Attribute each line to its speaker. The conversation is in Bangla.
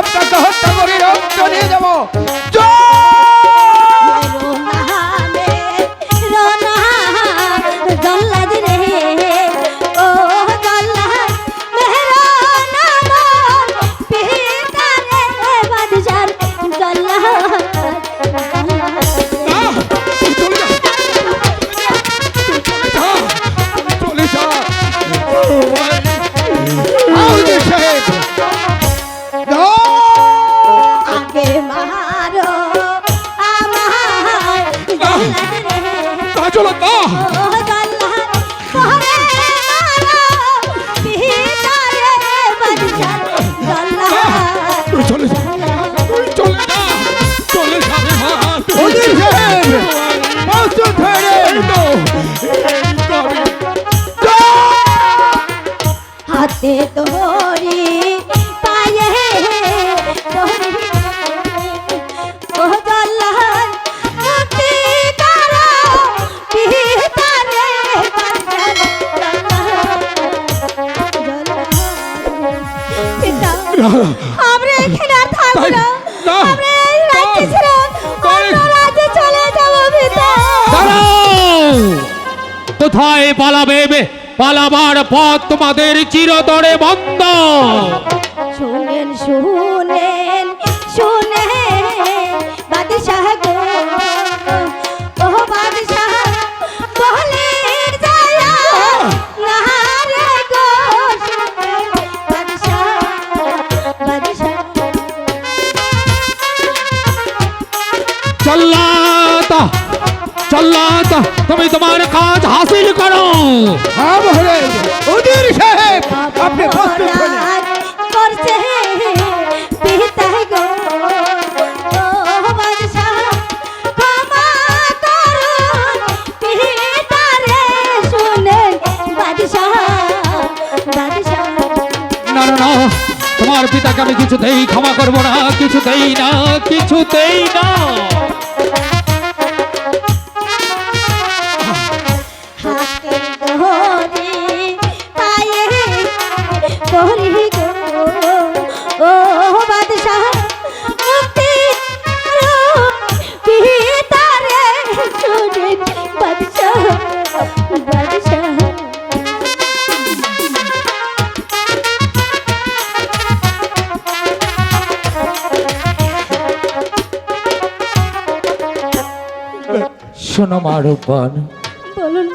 Speaker 1: আপনাকে হত্যা করে রক্ত নিয়ে যাব।
Speaker 2: জল্লাদ
Speaker 1: চলে চলে যা চলে ধরে
Speaker 2: হাতে তোরি আমরা এখানে আর থাকব না।
Speaker 1: না,
Speaker 2: আমরা এই রাজ্যে ছেড়ে অন্য রাজ্যে চলে যাব পিতা।
Speaker 3: কোথায় পালাবে পালাবার পথ তোমাদের চিরতরে বন্ধ।
Speaker 2: শুনেন শুনেন শুনেন।
Speaker 1: প্রস্তুত হন
Speaker 2: অপরাধ করছে পিতা গো ও বাদশাহ ক্ষমা করুন পিতা রে শুনেন বাদশাহ বাদশাহ
Speaker 3: না না না তোমার পিতাকে আমি কিছুতেই ক্ষমা করব না কিছুতেই না কিছুতেই না শোনো মারুবান
Speaker 2: বলুন